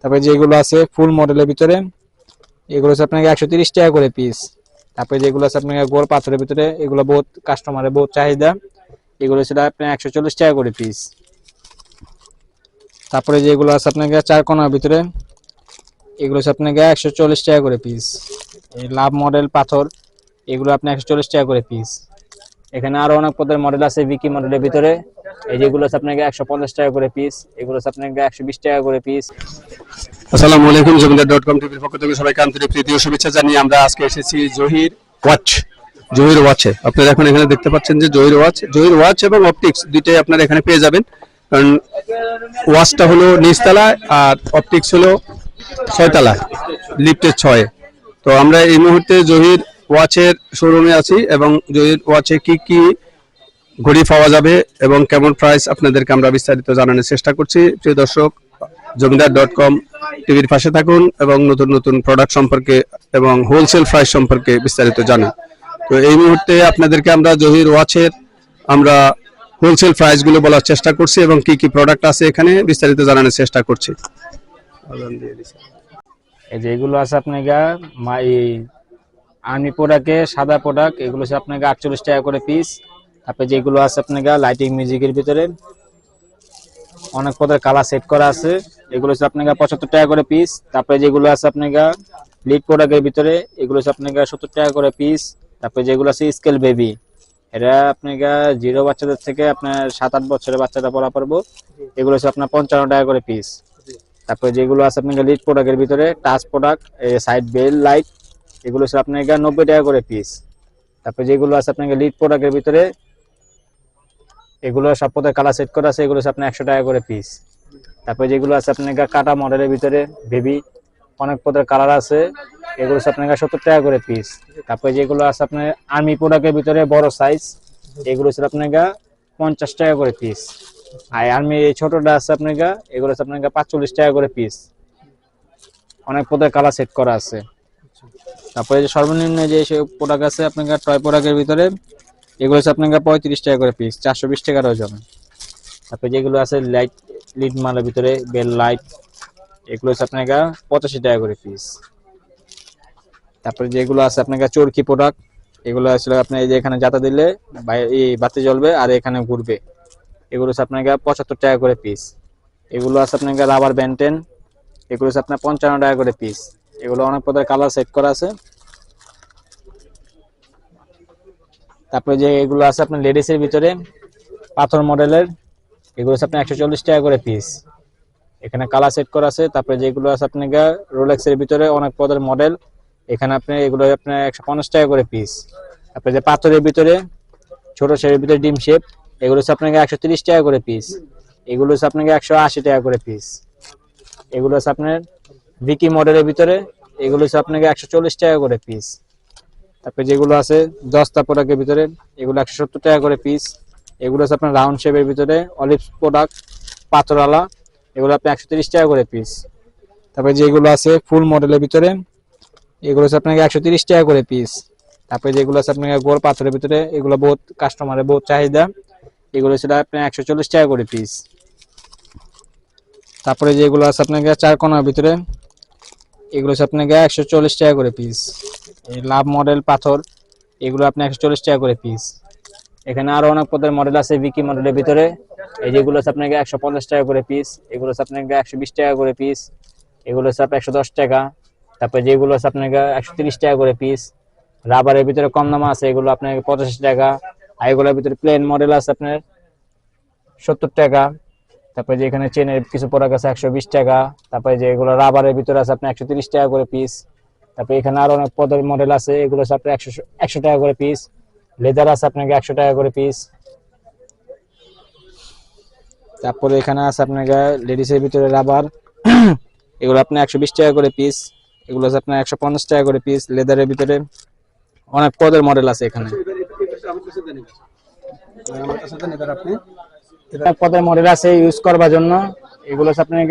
তারপরে যেগুলো আছে ফুল মডেলের ভিতরে, এগুলো হচ্ছে আপনাকে একশো তিরিশ টাকা করে পিস তারপরে যেগুলো আছে আপনাকে গোল পাথরের ভিতরে, এগুলো বহুত কাস্টমারের বহুত চাহিদা। এগুলো ছিল আপনার একশো চল্লিশ টাকা করে পিস তারপরে যেগুলো আছে আপনাকে চার কোনার ভিতরে, এগুলো হচ্ছে আপনাকে একশো চল্লিশ টাকা করে পিস এই লাভ মডেল পাথর, এগুলো আপনি একশো চল্লিশ টাকা করে পিস এখানে আরও অনেক পদের মডেল আছে বিকি মডেলের ভিতরে। এই যেগুলো হচ্ছে আপনাকে একশো পঞ্চাশ টাকা করে পিস এগুলো হচ্ছে আপনাকে একশো বিশ টাকা করে পিস আসসালামু আলাইকুম জমিদার ডট কম টিভির পক্ষ থেকে সবাইকে আন্তরিক প্রীতি ও শুভেচ্ছা জানিয়ে আমরা আজকে এসেছি জহির ওয়াচ জহির ওয়াচে আপনারা এখন এখানে দেখতে পাচ্ছেন যে জহির ওয়াচ জহির ওয়াচ এবং অপটিক্স দুইটাই আপনারা এখানে পেয়ে যাবেন। কারণ ওয়াচটা হলো নিচতলা আর অপটিক্স হলো ছয়তলা লিফটের ছয়ে। তো আমরা এই মুহূর্তে জহির ওয়াচের শোরুমে আছি এবং জহির ওয়াচে কি কি ঘড়ি পাওয়া যাবে এবং কেমন প্রাইস আপনাদেরকে আমরা বিস্তারিত জানানোর চেষ্টা করছি। প্রিয় দর্শক জমিদার ডট কম টিভির পাশে থাকুন এবং নতুন নতুন প্রোডাক্ট সম্পর্কে এবং হোলসেল প্রাইস সম্পর্কে বিস্তারিত জানুন। তো এই মুহূর্তে আপনাদেরকে আমরা জহির ওয়াচের আমরা হোলসেল প্রাইসগুলো বলার চেষ্টা করছি এবং কি কি প্রোডাক্ট আছে এখানে বিস্তারিত জানানোর চেষ্টা করছি। এই যে এগুলো আছে এই আর্মি প্রোডাক্টে সাদা প্রোডাক্ট, এগুলো হচ্ছে আপনাকে আটচল্লিশ টাকা করে পিস তারপরে যেগুলো আছে আপনাকে লাইটিং মিউজিকের ভিতরে। অনেক পদের কালার সেট করা আছে। এগুলো হচ্ছে আপনাকে পঁচাত্তর টাকা করে পিস তারপরে যেগুলো আছে আপনাকে লিড প্রোডাক্টের ভিতরে, এগুলো হচ্ছে আপনাকে সত্তর টাকা করে পিস তারপরে যেগুলো আছে স্কেল বেবি এটা আপনাকে জিরো বাচ্চাদের থেকে আপনার সাত আট বছরের বাচ্চাটা পড়া পারব এগুলো হচ্ছে আপনার পঞ্চান্ন টাকা করে পিস তারপরে যেগুলো আছে আপনাকে লিড প্রোডাক্টের ভিতরে touch product side bell light এগুলো হচ্ছে আপনাকে নব্বই টাকা করে পিস তারপরে যেগুলো আছে আপনাকে লিড প্রোডাক্টের ভিতরে, এগুলো সব পদের কালার সেট করা আছে, এগুলো হচ্ছে আপনার একশো টাকা করে পিস তারপরে যেগুলো আছে আপনাকে কাটা মডেলের ভিতরে বেবি অনেক পদের কালার আছে, এগুলো হচ্ছে আপনাকে সত্তর টাকা করে পিস তারপরে যেগুলো আছে আপনার আর্মি প্রোডাক্টের ভিতরে বড় সাইজ এগুলো হচ্ছে আপনাকে পঞ্চাশ টাকা করে পিস আর আর্মি এই ছোটটা আছে আপনাকে এগুলো হচ্ছে আপনাকে পাঁচচল্লিশ টাকা করে পিস অনেক পদের কালার সেট করা আছে। তারপরে যে সর্বনিম্ন যে প্রোডাক্ট আছে আপনাকে টয় প্রোডাক্টের ভিতরে, এগুলো হচ্ছে আপনাকে পঁয়ত্রিশ টাকা করে পিস চারশো বিশ টাকার ওজন। তারপরে যেগুলো আছে লাইট লিড মালের ভিতরে বেল লাইট এগুলো হচ্ছে আপনাকে পঁচাশি টাকা করে পিস তারপরে যেগুলো আছে আপনাকে চরকি প্রোডাক্ট এগুলো আসলে আপনি এই যে এখানে যাতা দিলে বাতি জ্বলবে আর এখানে ঘুরবে। এগুলো হচ্ছে আপনাকে পঁচাত্তর টাকা করে পিস এগুলো আছে আপনাকে রাবার ব্যান্টেন এগুলো হচ্ছে আপনার পঞ্চান্ন টাকা করে পিস এগুলো অনেক প্রকার কালার সেট করা আছে। তারপরে যে এগুলো আছে আপনার লেডিসের ভিতরে, পাথর মডেলের এগুলো হচ্ছে আপনার একশো চল্লিশ টাকা করে পিস এখানে কালার সেট করা আছে, তারপরে যেগুলো আছে আপনাকে রোলেক্সের ভিতরে অনেক পদের মডেল এখানে আপনি এগুলো আপনার একশো পঞ্চাশ টাকা করে পিস তারপরে যে পাথরের ভিতরে, ছোট শেপের ভিতরে ডিম শেপ এগুলো হচ্ছে আপনাকে একশো তিরিশ টাকা করে পিস এগুলো হচ্ছে আপনাকে একশো আশি টাকা করে পিস এগুলো হচ্ছে আপনার ভিকি মডেলের ভিতরে, এগুলো হচ্ছে আপনাকে একশো চল্লিশ টাকা করে পিস তারপরে যেগুলো আছে, দশটা প্রোডাক্টের ভিতরে, এগুলো একশো সত্তর টাকা করে পিস এগুলো হচ্ছে আপনার রাউন্ড শেপের ভিতরে অলিভ প্রোডাক্ট পাথরওয়ালা, এগুলো আপনি একশো তিরিশ টাকা করে পিস তারপরে যেগুলো আছে, ফুল মডেলের ভিতরে, এগুলো হচ্ছে আপনাকে একশো তিরিশ টাকা করে পিস তারপরে যেগুলো আছে আপনাকে গোল পাথরের ভিতরে, এগুলো বহুত কাস্টমারের বহুত চাহিদা। এগুলো ছিল আপনার একশো চল্লিশ টাকা করে পিস তারপরে যেগুলো আছে আপনাকে চার কোনার ভিতরে এগুলো হচ্ছে আপনাকে একশো চল্লিশ টাকা করে পিস এই লাভ মডেল পাথর, এগুলো আপনি একশো চল্লিশ টাকা করে পিস এখানে আরও অনেক পদের মডেল আছে বিকি মডেলের ভিতরে। এই যেগুলো হচ্ছে আপনাকে একশো পঞ্চাশ টাকা করে পিস এগুলো হচ্ছে আপনাকে একশো বিশ টাকা করে পিস এগুলো হচ্ছে একশো দশ টাকা। তারপরে যেগুলো হচ্ছে আপনাকে একশো তিরিশ টাকা করে পিস রাবারের ভিতরে কম দাম আছে, এগুলো আপনাকে পঁচাশি টাকা। আর এগুলোর ভিতরে প্লেন মডেল আছে আপনার সত্তর টাকা। তারপরে যে এখানে চেনের কিছু প্রোডাক্ট আছে একশো বিশ টাকা, তারপরে যে এগুলো রাবারের ভিতরে আছে আপনার একশো তিরিশ টাকা করে পিস তারপরে এখানে আরও অনেক পদের মডেল আছে, এগুলো আছে আপনার একশো একশো টাকা করে পিস লেদার আছে আপনাকে একশো টাকা করে পিস তারপরে এখানে আছে আপনাকে লেডিসের ভিতরে রাবার এগুলো আপনার একশো বিশ টাকা করে পিস এগুলো আছে আপনার একশো পঞ্চাশ টাকা করে পিস লেদারের ভিতরে অনেক পদের মডেল আছে এখানে। পদের মডেল আছে ইউজ করবার জন্য। এগুলো হচ্ছে আপনার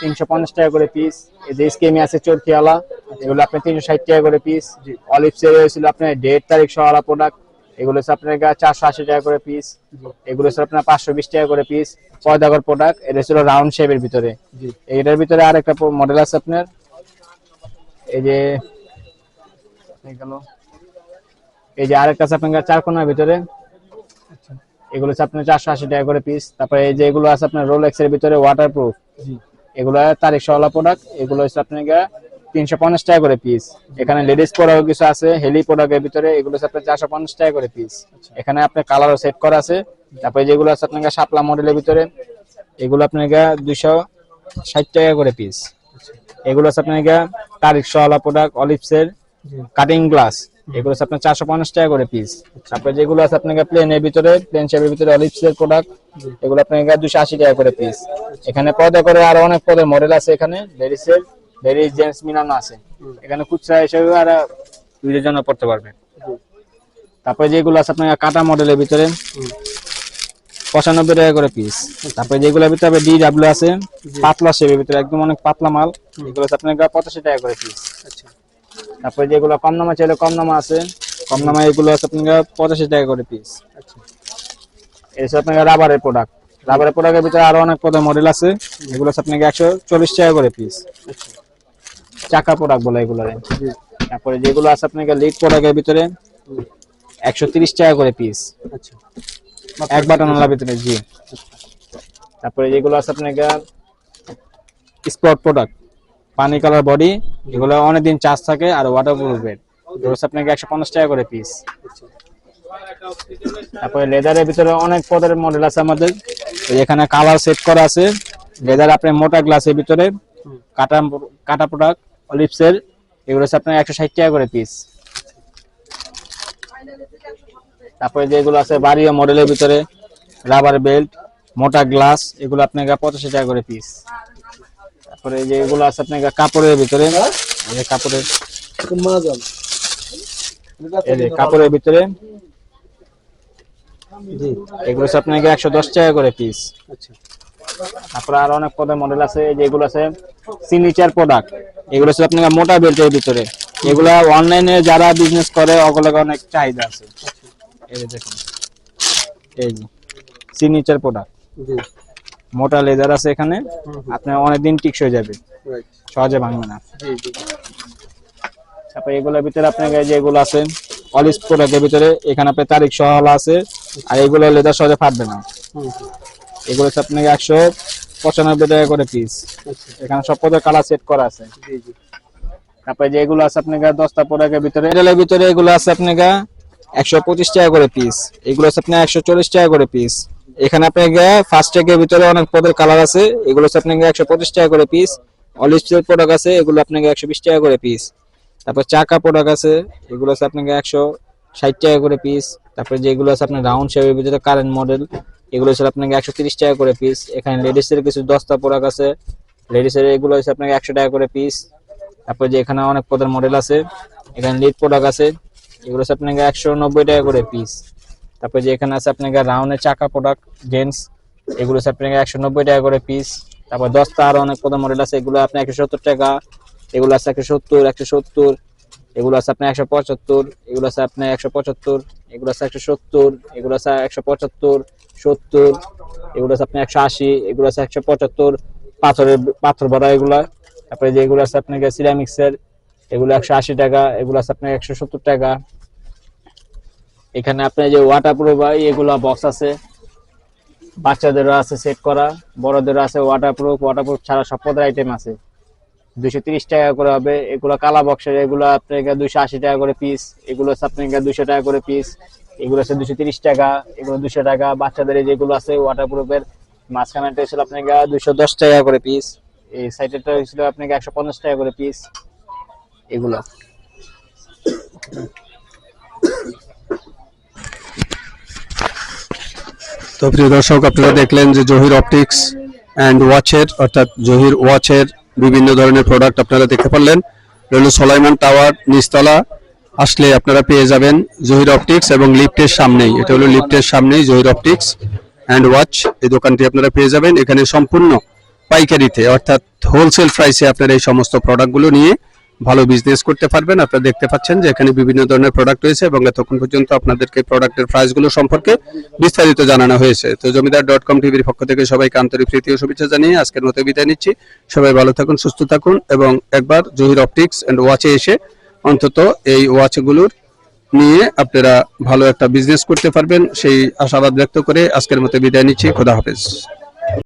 তিনশো পঞ্চাশ টাকা করে পিস এই যে স্কেমি আছে চরকিওয়ালা এগুলো আপনার তিনশো ষাট টাকা করে পিস অলিভ সেল হয়েছিল আপনার ডেট তারিখ সহলা প্রোডাক্ট এগুলো হচ্ছে আপনার চারশো আশি টাকা করে পিস এগুলো হচ্ছে আপনার পাঁচশো বিশ টাকা করে পিস পয়দাগর প্রোডাক্ট এটা ছিল রাউন্ড শেপের ভিতরে। এটার ভিতরে আরেকটা মডেল আছে আপনার। এই যে এই গেল। এই যে আরেকটা আছে আপনার চার কোনার ভিতরে। এগুলো হচ্ছে আপনার চারশো আশি টাকা করে পিস তারপরে এই যে এগুলো আছে আপনার রোলেক্স এর ভিতরে ওয়াটার প্রুফ এগুলো তারিখ সহলা প্রোডাক্ট এগুলো হচ্ছে আপনার তিনশো পঞ্চাশ টাকা করে পিস এখানে লেডিস প্রোডাক্ট কিছু আছে হেলি প্রোডাক্টের ভিতরে। এগুলো হচ্ছে আপনার চারশো পঞ্চাশ টাকা করে পিস এখানে আপনার কালারও সেট করা আছে। তারপরে যেগুলো আছে আপনার শাপলা মডেলের ভিতরে। এগুলো আপনার দুইশো ষাট টাকা করে পিস এগুলো আছে আপনার তারিখ সহলা প্রোডাক্ট অলিভসের জি। কাটিং গ্লাস এগুলো হচ্ছে আপনার চারশো পঞ্চাশ টাকা করে পিস তারপরে যেগুলো আছে আপনার প্লেনের ভিতরে প্লেন শেপের ভিতরে অলিভসের প্রোডাক্ট এগুলো আপনার দুশো আশি টাকা করে পিস এখানে পদে করে আরও অনেক পদের মডেল আছে এখানে লেডিসের লেডিস জেন্টস মিলানো আছে। এখানে খুচরা হিসেবে আর দুইটার জন্য পড়তে পারবে। তারপরে যেগুলো আছে আপনার কাটা মডেলের ভিতরে পঁচানব্বই টাকা করে পিস তারপরে যেগুলোর ভিতরে ডি ডাব্লিউ আছে পাতলা শেপের ভিতরে একদম অনেক পাতলা মাল এগুলো আপনার পঁচাশি টাকা করে পিস আচ্ছা। তারপরে যেগুলো কম নামা চাইলে কম নামা আছে। কম নামা এগুলো আছে আপনার পঁচাশি টাকা করে পিস আচ্ছা। হচ্ছে আপনার রাবারের প্রোডাক্ট রাবারের প্রোডাক্টের ভিতরে আরও অনেক পদের মডেল আছে। এগুলো হচ্ছে আপনাকে একশো চল্লিশ টাকা করে পিস আচ্ছা। চাকা প্রোডাক্ট বলে এগুলো। তারপরে যেগুলো আছে আপনাকে লিড প্রোডাক্টের ভিতরে একশো তিরিশ টাকা করে পিস আচ্ছা। এক বাটনওয়ালা ভিতরে জি। তারপরে যেগুলো আছে আপনাকে স্পট প্রোডাক্ট পানি কালার বডি এগুলো অনেকদিন চার্জ থাকে আর ওয়াটার প্রুফের এগুলো হচ্ছে আপনাকে একশো পঞ্চাশ টাকা করে পিস তারপরে লেদারের ভিতরে অনেক পদের মডেল আছে আমাদের। এখানে কালার সেট করা আছে। লেদার আপনার মোটা গ্লাসের ভিতরে, কাটা কাটা প্রোডাক্ট অলিভসের এগুলো হচ্ছে আপনার একশো ষাট টাকা করে পিস তারপরে যেগুলো আছে বাড়িও মডেলের ভিতরে রাবার বেল্ট মোটা গ্লাস এগুলো আপনাকে পঁচাশি টাকা করে পিস তারপরে যেগুলো আছে আপনাকে কাপড়ের ভিতরে। এই কাপড়ের এই যে কাপড়ের ভিতরে। জি এগুলো আপনাকে একশো দশ টাকা করে পিস আচ্ছা। তারপরে আর অনেক পদের মডেল আছে যেগুলো আছে সিগনেচার প্রোডাক্ট এগুলো হচ্ছে আপনার মোটা বেল্টের ভিতরে। এগুলা অনলাইনে যারা বিজনেস করে ওগুলো অনেক চাহিদা আছে। এই যে দেখুন। এই যে সিগনেচার প্রোডাক্ট জি। মোটা লেদার আছে এখানে আপনার অনেকদিন টিকসই হয়ে যাবে। সহজে ভাঙবে না। জি এগুলোর ভিতরে আপনার যেগুলো আছে অলিভ প্রোডাক্টের ভিতরে এখানে আপনার তারিখ সহলা আছে আর এগুলো লেদার সহজে ফাটবে না। এগুলো হচ্ছে আপনাকে একশো পঁচানব্বই টাকা করে পিস আচ্ছা। এখানে সব পদের কালার সেট করা আছে। তারপরে যে এগুলো আছে আপনার দশটা প্রোডাক্টের ভিতরে এর ভিতরে এগুলো আছে আপনার একশো পঁচিশ টাকা করে পিস এগুলো আছে আপনার একশো চল্লিশ টাকা করে পিস এখানে আপনার ফার্স্ট ট্যাগের ভিতরে অনেক পদের কালার আছে। এগুলো হচ্ছে আপনার একশো পঁচিশ টাকা করে পিস অলিস্টের প্রোডাক্ট আছে, এগুলো আপনাকে একশো বিশ টাকা করে পিস তারপর চাকা প্রোডাক্ট আছে, এগুলো আছে আপনাকে একশো ষাট টাকা করে পিস তারপরে যেগুলো আছে আপনার রাউন্ড শেপের ভিতরে কারেন্ট মডেল এগুলো হচ্ছে আপনাকে একশো তিরিশ টাকা করে পিস এখানে লেডিসের কিছু দশটা প্রোডাক্ট আছে লেডিসের এগুলো হচ্ছে আপনাকে একশো টাকা করে পিস তারপরে যে এখানে অনেক পদের মডেল আছে, এখানে লিড প্রোডাক্ট আছে, এগুলো হচ্ছে আপনাকে একশো নব্বই টাকা করে পিস তারপরে যে এখানে আছে আপনাকে রাউন্ডের চাকা প্রোডাক্ট জেন্টস এগুলো হচ্ছে আপনাকে একশো নব্বই টাকা করে পিস তারপর দশটা আরও অনেক পদের মডেল আছে, এগুলো আপনার একশো সত্তর টাকা। এগুলো আছে একশো সত্তর একশো সত্তর। এগুলো আছে আপনার একশো পঁচাত্তর। এগুলো আছে আপনার একশো পঁচাত্তর। এগুলো আছে একশো সত্তর। এগুলো আছে একশো পঁচাত্তর, সত্তর। এগুলো আছে আপনার একশো আশি। এগুলো আছে একশো পঁচাত্তর। পাথরের, পাথর ভরা এগুলা। তারপরে যেগুলো আছে আপনাকে সিরামিক্সের এগুলো একশো আশি টাকা। এগুলো আছে আপনার একশো সত্তর টাকা। এখানে আপনার যে ওয়াটার প্রুফ এগুলো বক্স আছে, বাচ্চাদেরও আছে সেট করা, বড়দেরও আছে ওয়াটার প্রুফ ওয়াটার প্রুফ ছাড়া সব পদের আইটেম আছে। দুশো তিরিশ টাকা করে হবে, এগুলো কালা বক্সের এগুলো আপনাকে দুশো আশি টাকা করে পিস এগুলো হচ্ছে আপনাকে দুশো টাকা করে পিস এগুলো হচ্ছে দুশো তিরিশ টাকা, এগুলো দুশো টাকা, বাচ্চাদের যেগুলো আছে ওয়াটার প্রুফের মাঝখানেটা ছিল আপনাকে দুশো দশ টাকা করে পিস এই সাইডেরটা হয়েছিল আপনাকে একশো পঞ্চাশ টাকা করে পিস এগুলো। তো প্রিয় দর্শক, আপনারা দেখলেন যে জহির অপটিক্স অ্যান্ড ওয়াচের অর্থাৎ জহির ওয়াচের বিভিন্ন ধরনের প্রোডাক্ট আপনারা দেখতে পারলেন। রইল সোলাইমান টাওয়ার, নিচতলা, আসলে আপনারা পেয়ে যাবেন জহির অপটিক্স এবং লিফটের সামনেই। এটা হলো লিফটের সামনেই জহির অপটিক্স অ্যান্ড ওয়াচ এই দোকানটি আপনারা পেয়ে যাবেন। এখানে সম্পূর্ণ পাইকারিতে, অর্থাৎ হোলসেল প্রাইসে আপনারা এই সমস্ত প্রোডাক্টগুলো নিয়ে ভালো বিজনেস করতে পারবেন। আপনারা দেখতে পাচ্ছেন যে এখানে বিভিন্ন ধরনের প্রোডাক্ট রয়েছে এবং এতক্ষণ পর্যন্ত আপনাদেরকে প্রোডাক্টের প্রাইসগুলো সম্পর্কে বিস্তারিত জানানো হয়েছে। তো জমিদার ডট কম টিভির পক্ষ থেকে সবাইকে আন্তরিক প্রীতি ও শুভেচ্ছা জানিয়ে আজকের মতো বিদায় নিচ্ছি। সবাই ভালো থাকুন, সুস্থ থাকুন এবং একবার জহির অপটিক্স এন্ড ওয়াচে এসে অন্তত এই ওয়াচগুলোর নিয়ে আপনারা ভালো একটা বিজনেস করতে পারবেন। সেই আশাবাদ ব্যক্ত করে আজকের মতো বিদায় নিচ্ছি। খোদা হাফেজ।